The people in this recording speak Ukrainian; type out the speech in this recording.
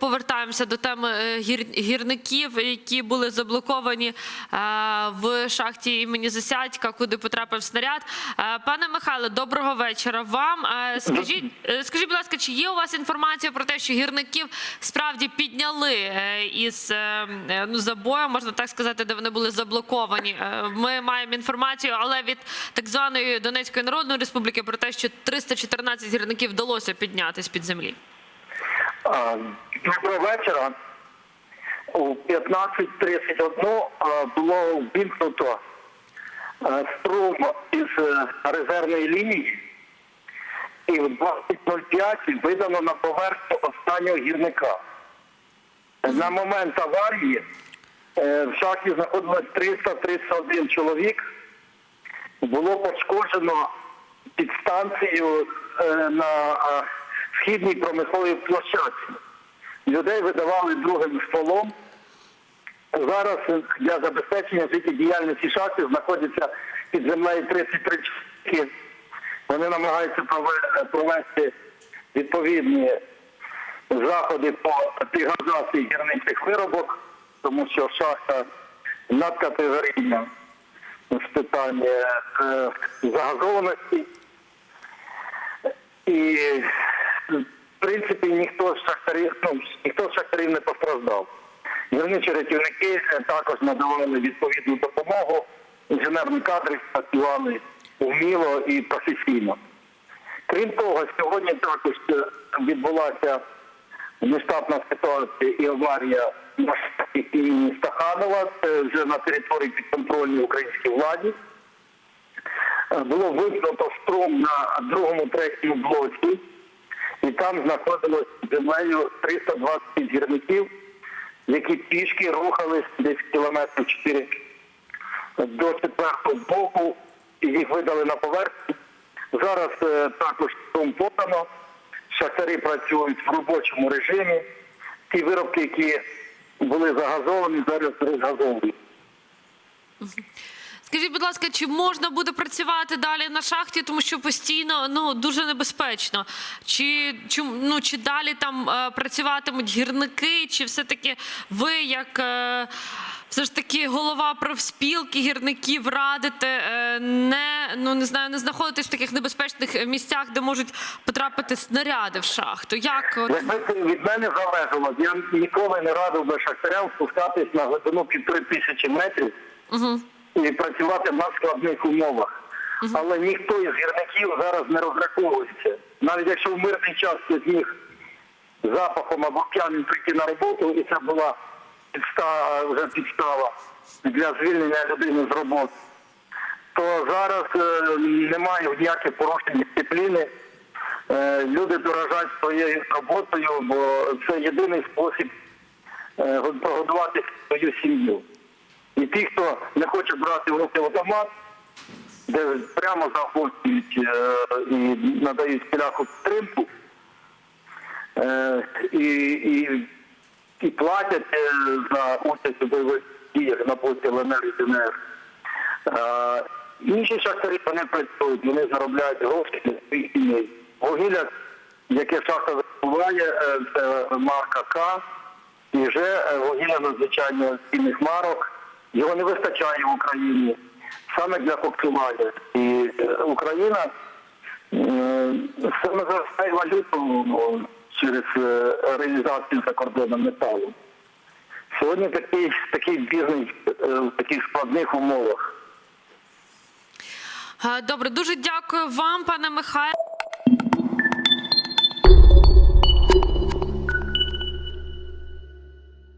повертаємося до теми е, гір- гірників, які були заблоковані е, в шахті імені Засядька, куди потрапив снаряд. Е, Пане Михайле, доброго вечора вам. Скажіть, скажіть, будь ласка, чи є у вас інформація про те, що гірників справді підняли із ну, забою, можна так сказати, де вони були заблоковані? Ми маємо інформацію, але від так званої Донецької Народної Республіки про те, що 314 гірників вдалося підняти з під землі. Доброго вечора. У 15.31 було ввімкнуто струм із е, резервної лінії і в 20.05 видано на поверхню останнього гірника. На момент аварії е, в шахті знаходилось 331 чоловік. Було пошкоджено підстанцію е, на східній промисловій площадці. Людей видавали другим стволом. Зараз е, для забезпечення життєдіяльності шахти знаходяться під землею 33 чоловіки. Вони намагаються провести відповідні заходи по дегазації гірничих виробок, тому що шахта надкатегорійна з питання е, загазованості. І в принципі ніхто з шахтарів, ну, ніхто з шахтарів не постраждав. Гірничі рятівники е, також надавали відповідну допомогу. Інженерні кадри працювали вміло і професійно. Крім того, сьогодні також е, відбулася нештатна ситуація і аварія на імені Стаханова, це вже на території підконтрольній українській владі. Е, Було вимкнуто струм на другому третьому блоці, і там знаходилось землею 320 гірників, які пішки рухались десь кілометрів 4 до четвертого боку, і їх видали на поверхню. Зараз е, також струм подано, шахтарі працюють в робочому режимі. Ті виробки, які були загазовані, зараз розгазовані. Скажіть, будь ласка, чи можна буде працювати далі на шахті, тому що постійно ну дуже небезпечно? Чи, чи, ну, чи далі там е, працюватимуть гірники, чи все-таки ви, як е, все ж таки голова профспілки гірників, радите е, не ну не знаю, не знаходитись в таких небезпечних місцях, де можуть потрапити снаряди в шахту? Як от Якби це від мене залежало, я ніколи не радив би шахтарям спускатись на глибину півтори тисячі метрів угу. І працювати в надскладних умовах. Але ніхто із гірників зараз не розраховується. Навіть якщо в мирний час хтось міг запахом або п'яним прийти на роботу, і це була підстава, вже підстава для звільнення людини з роботи, то зараз е, немає ніяких порушень дисципліни. Е, люди дорожать своєю роботою, бо це єдиний спосіб е, прогодувати свою сім'ю. І ті, хто не хоче брати в руки автомат, де прямо захоплюють е, і надають пляху підтримку, е, і, і, і платять е, за участь у бойових діях на боці ЛНР і ДНР. Інші шахтарі вони працюють, вони заробляють гроші для своїх сімей. Вугілля, яке шахта забуває, е, це марка К, і вже вугілля надзвичайно цінних марок. Його не вистачає в Україні саме для коксування. І е, Україна е, саме зростає валюту ну, через е, реалізацію за кордоном металу. Сьогодні такий, такий бізнес в таких складних умовах. Добре, дуже дякую вам, пане Михайло.